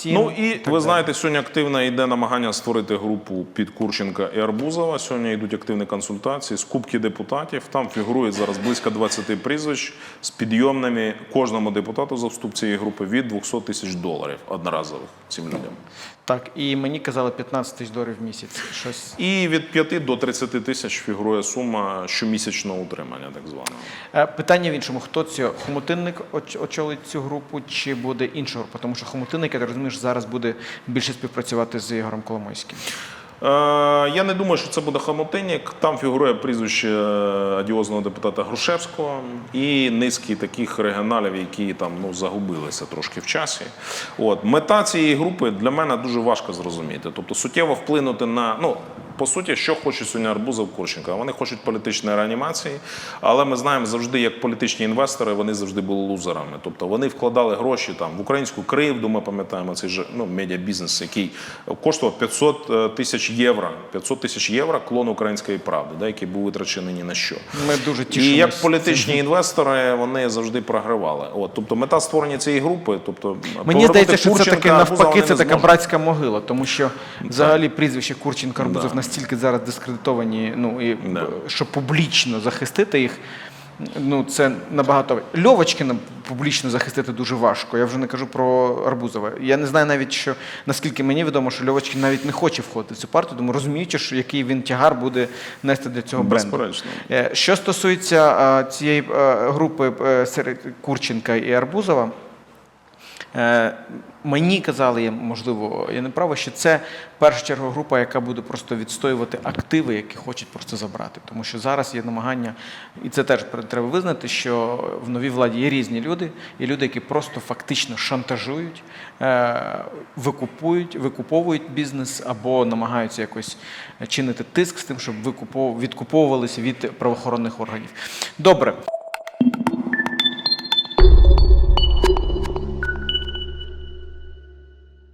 цін. Ну і так ви далі. знаєте, сьогодні активно йде намагання створити групу під Курченка і Арбузова. Сьогодні йдуть активні консультації з кубки депутатів. Там фігурує зараз близько 20 прізвищ з підйомними кожному депутату за вступ цієї групи від 200 тисяч доларів одноразових цим людям. Так, і мені казали 15 тисяч доларів в місяць. Щось. І від 5 до 30 тисяч фігурує сума щомісячного утримання, так званого. Е, Питання в іншому: хто це хомутинник оч- очолить цю групу, чи буде інша група? Тому що хомутинник, я так розумію, що зараз буде більше співпрацювати з Ігорем Коломойським. Е, Я не думаю, що це буде хамотинік. Там фігурує прізвище адіозного одіозного депутата Грушевського і низки таких регіоналів, які там ну загубилися трошки в часі. От мета цієї групи для мене дуже важко зрозуміти. Тобто суттєво вплинути на ну. По суті, що хоче сьогодні Арбузов Курченко? Вони хочуть політичної реанімації, але ми знаємо завжди, як політичні інвестори, вони завжди були лузерами. Тобто вони вкладали гроші там в українську кривду. Ми пам'ятаємо цей же ну медіабізнес, який коштував 500 тисяч євро. 500 тисяч євро клон української правди, да, який був витрачений ні на що. Ми дуже І як політичні інвестори вони завжди програвали. От тобто мета створення цієї групи, тобто Мені здається, що це Курченка, таки Арбузова навпаки, це така зможуть. братська могила, тому що взагалі прізвище Курченко Арбузов Да. Настільки зараз дискредитовані, ну і Да. що публічно захистити їх. Ну, це набагато Льовочкина публічно захистити дуже важко. Я вже не кажу про Арбузова. Я не знаю навіть, що наскільки мені відомо, що Льовочкін навіть не хоче входити в цю партію, тому розуміючи, що який він тягар буде нести для цього бренду. Безперечно. Е, Що стосується е, цієї е, групи е, серед Курченка і Арбузова, е, мені казали, можливо, я не правий, що це в першу чергу група, яка буде просто відстоювати активи, які хочуть просто забрати. Тому що зараз є намагання, і це теж треба визнати, що в новій владі є різні люди, є люди, які просто фактично шантажують, е, викупують, викуповують бізнес або намагаються якось чинити тиск з тим, щоб відкуповувалися від правоохоронних органів. Добре.